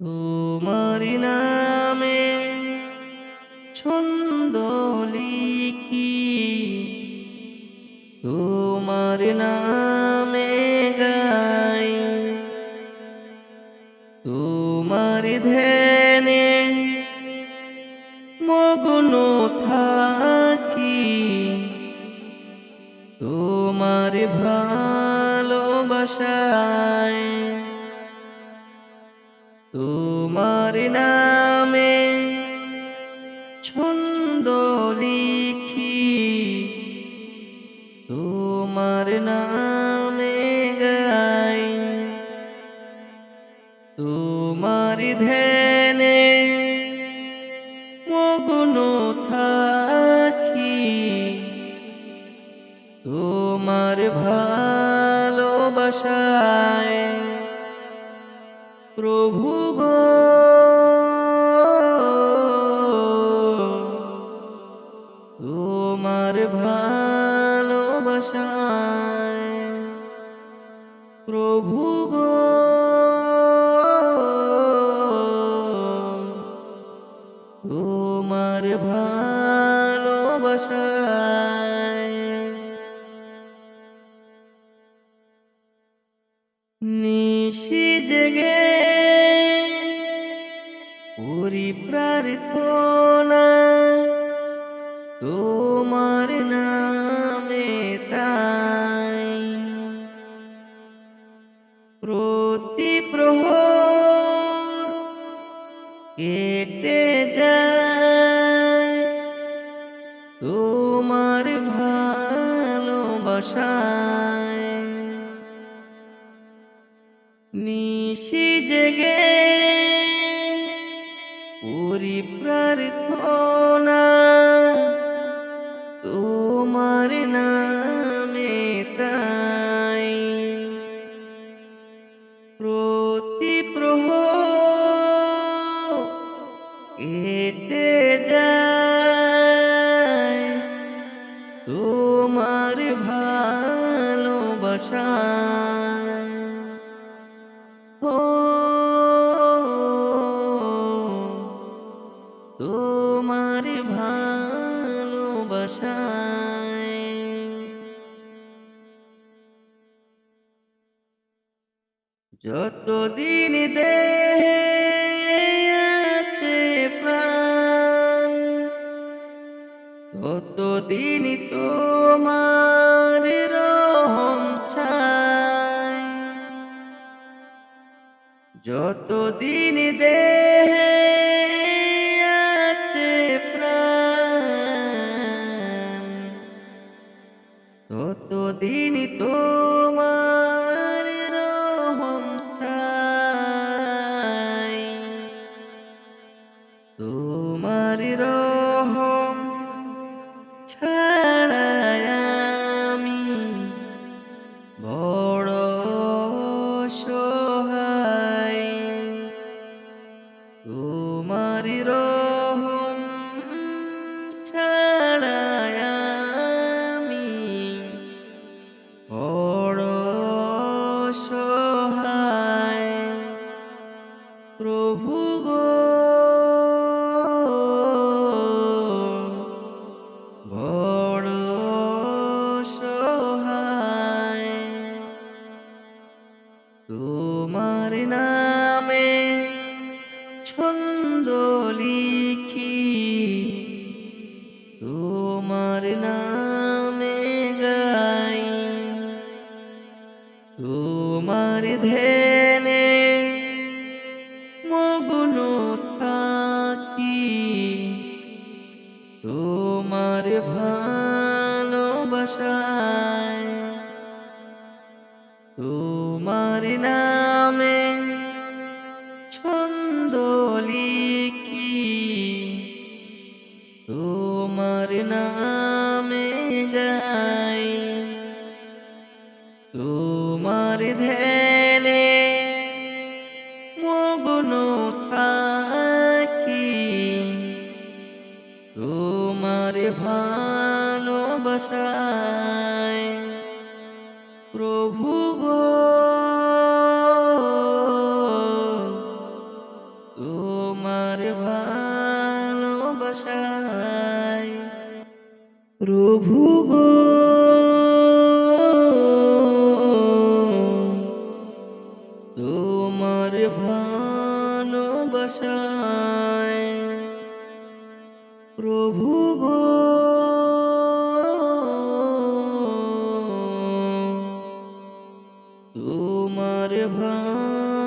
তোমার নামে ছন্দ লিখি তোমার নামে মগ্ন থাকি। তোমার ভালোবাসায় তোমার নামে ছন্দ লিখি। তোমার নামে গাই তোমার ধ্যানে তোমার ভালোবাসায়। প্রভু গো তোমার ভালোবাসায়। প্রভু গো তোমার ভালোবাসায়। প্রতি প্রহর কেটে যায়। তোমার ভালোবাসায় নিশি জেগে পুরি কেটে যায়। তোমার ভালোবাসায়। ও তোমার ভালোবাসায়। যতদিন দেহে ততদিন তোমার রহম চাই। যতদিন দেহে আছে প্রাণ ততদিন তোমার তোমার নামে ছন্দ লিখি। তোমার নামে যাই তোমার ধ্যানে মগ্ন থাকি। তোমার ভালোবাসায় প্রভু তোমার ভালোবাসায় প্রভু গো তোমার ভালোবাসায়। প্রভু গো তোমার ভালোবাসায়।